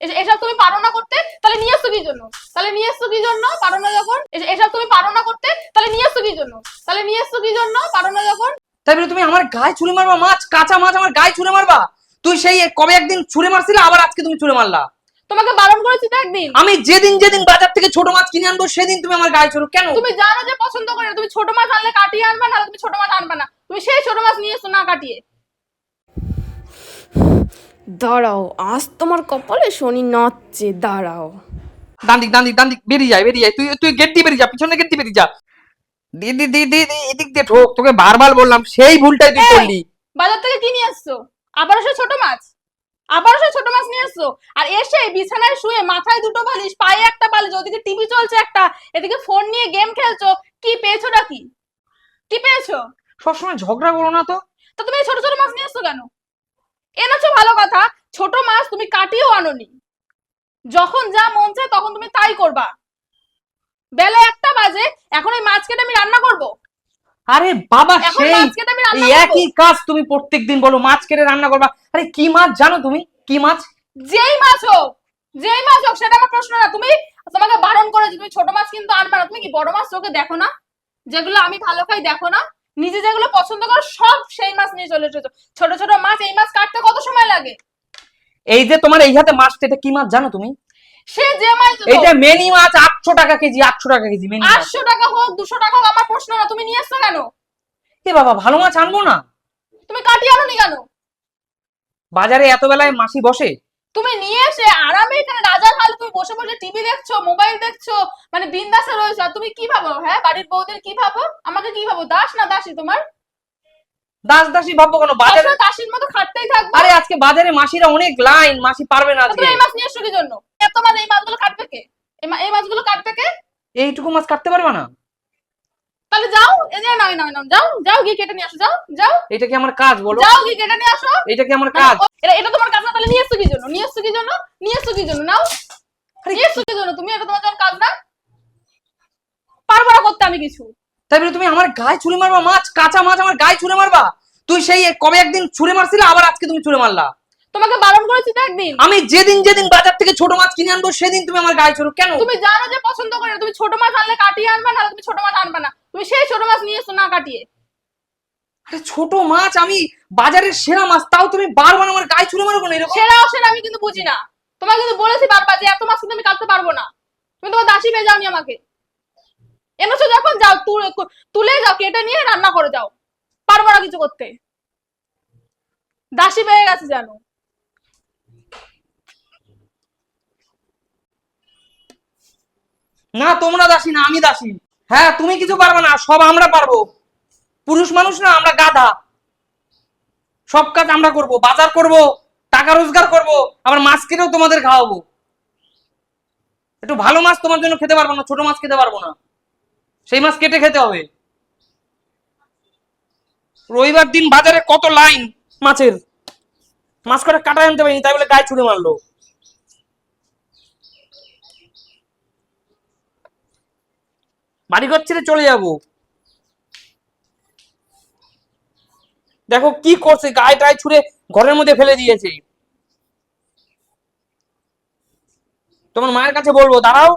S- এসব তুমি পারো না করতে তাহলে নিয়ে এসছো কি জন্য? তাহলে নিয়ে এসছো কি জন্য? পারো না যখন? এস- এসব তুমি পারো না করতে তাহলে নিয়ে এসছো কি জন্য? তাহলে নিয়ে এসছো কি জন্য? পারো না যখন? তাই তুমি আমার গায়ে ছুঁড়ে মারবা মাছ কাঁচা মাছ আমার গায়ে ছুঁড়ে মারবা? তুই সেই কবে একদিন ছুঁড়ে মারছিলে আবার আজকে তুমি ছুঁড়ে মারলা? তোমাকে বারণ করেছি তো একদিন। আমি যেদিন যেদিন বাজার থেকে ছোট মাছ কিনে আনব সেদিন তুমি আমার গায়ে ছুড়ো। কেন? তুমি জানো যে পছন্দ করে না। তুমি ছোট মাছ আনলে কাটিয়ে আনবে না তুমি ছোট মাছ আনবে না। তুমি সেই ছোট মাছ নিয়ে এসো না কাটিয়ে। দাঁড়াও আজ তোমার কপালে শনি নাচছে দাঁড়াও। দান্দিক দান্দিক দান্দিক বেরিয়ে যায় বেরিয়ে যায় তুই তুই গেট দিয়ে বেরিয়ে যা পিছনে গেট দিয়ে বেরিয়ে যা। দিদি দিদি এদিক দিয়ে ঠোক তোকে বারবার বললাম সেই ভুলটাই তুই! করলি। বাজার থেকে কি নিয়ে এসছো আবারও সে ছোট মাছ? আবারও সে ছোট মাছ নিয়ে এসছো আর এসে বিছানায় শুয়ে মাথায় দুটো বালিশ পায়ে একটা বালিশ ওদিকে টিভি চলছে একটা এদিকে ফোন নিয়ে গেম খেলছো কি পেয়েছ নাকি কি পেয়েছ? সবসময় ঝগড়া করো না তো। তো তুমি ছোট ছোট মাছ নিয়ে আসছো কেন? এনেছো ভালো কথা ছোট মাছ তুমি কাটিয়েও আনোনি। যখন যা মন চায় তখন তুমি তাই করবা। বেলা একটা বাজে এখন এই মাছ কেটে আমি রান্না করব? আরে বাবা সেই একই কাজ তুমি প্রত্যেকদিন বলো মাছ কেটে রান্না করবা। আরে কি মাছ জানো তুমি? কি মাছ? যেই মাছ হোক যেই মাছ হোক সেটা আমার প্রশ্ন না। তুমি তোমাকে বারণ করেছি তুমি ছোট মাছ কিন্তু আনবে না। তুমি কি বড় মাছ চোখে দেখো না? যেগুলো আমি ভালো খাই দেখো না? নিজে যেগুলো পছন্দ করো সব সেই মাছ নিয়ে চলে এসেছ। ছোট ছোট মাছ এই মাছ কাটতে লাগে? এই যে তোমার এই হাতে মাছটা এটা কি মাছ জানো তুমি? সে যে মাছ এইটা মেনি মাছ আটশো টাকা কেজি আটশো টাকা কেজি মেনি মাছ। আটশো টাকা হোক দুশো টাকা হোক আমার প্রশ্ন না তুমি নিয়ে কেন? এ বাবা ভালো মাছ আনব না? তুমি কাটিয়ে আনোনি কেন? বাজারে এত বেলায় মাসি বসে? তুমি নিয়ে এসে আরামে এখানে রাজার হাল তুমি বসে বসে টিভি দেখছ মোবাইল দেখছ মানে বিন্দাসে রয়েছো। আর তুমি কি ভাবো হ্যাঁ? বাড়ির বউদের কি ভাবো? আমাকে কি ভাবো? দাস না দাসী তোমার? দাস দাসী ভাববো কেন বাজারে? দাসীর মতো খাটতেই থাকব। আরে আজকে বাজারে মাসিরা অনেক লাইন মাসি পারবে না আজকে। এই মাছ নিয়ে এসছো কি জন্য এত মাছ এই মাছগুলো কাটবে কে? এই মাছগুলো কাটবে কে? এইটুকু মাছ কাটতে পারবে না? তাহলে যাও। এই যে নয় নয় যাও যাও গিয়ে কেটে নিয়ে আসো। যাও যাও। এটা কি আমার কাজ বলো? যাও গিয়ে কেটে নিয়ে আসো। এটা কি আমার কাজ? এটা এটা তোমার কাজ না তাহলে নিয়ে এসছো কি জন্য নিয়ে এসছো কি জন্য নিয়ে এসছো কি জন্য নাও নিয়ে এসছো কি জন্য তুমি এটা তোমার জন্য কাজ না? পারব না করতে আমি কিছু। তাই বলে তুমি আমার গায়ে ছুঁড়ে মারবা মাছ কাঁচা মাছ আমার গায়ে ছুঁড়ে মারবা? তুই সেই কবে একদিন ছুঁড়ে মারছিলে আবার আজকে তুমি ছুঁড়ে মারলা? তোমাকে বারণ করেছি তো একদিন। আমি যেদিন যেদিন বাজার থেকে ছোট মাছ কিনে আনব সেদিন তুমি আমার গায়ে ছুড়ো। কেন? তুমি জানো যে পছন্দ করে না। তুমি ছোট মাছ আনলে কাটিয়ে আনবে না তুমি ছোট মাছ আনবে না। তুমি সেই ছোট মাছ নিয়ে এসো না কাটিয়ে। আরে ছোট মাছ আমি বাজারের সেরা মাছ তাও তুমি বারবার আমার গায়ে ছুঁড়ে মারবো না এরকম? সেরা অসেরা আমি কিন্তু বুঝি না। তোমাকে কিন্তু বলেছি বারবার যে এত মাছ কিন্তু আমি কাটতে পারব না। তুমি তোমার দাসী পেয়ে যাওনি আমাকে। এনেছো যখন যাও তুলে যাও কেটে নিয়ে রান্না করে যাও। না কিছু করতে। দাসী পেয়ে গেছে জানো না, তোমরা দাসী না, আমি দাসী। হ্যাঁ তুমি কিছু পারবে না, সব আমরা পারব। পুরুষ মানুষ না, আমরা গাধা। সব কাজ আমরা করব, বাজার করব, টাকা রোজগার করব, আবার মাছ কিনেও তোমাদের খাওয়াবো। একটু ভালো মাছ তোমার জন্য খেতে পারব না, ছোট মাছ খেতে পারব না। সেই মাছ কেটে খেতে হবে। রবিবার দিন বাজারে কত লাইন? মাছের। মাছ করে কাটা আনতে পারিনি, তাই বলে গায়ে ছুড়ে মারলো। বাড়িঘর ছেড়ে চলে যাব। দেখো কি করছে, গায়ে টায়ে ছুঁড়ে ঘরের মধ্যে ফেলে দিয়েছে। তোমার মায়ের কাছে বলব, দাঁড়াও।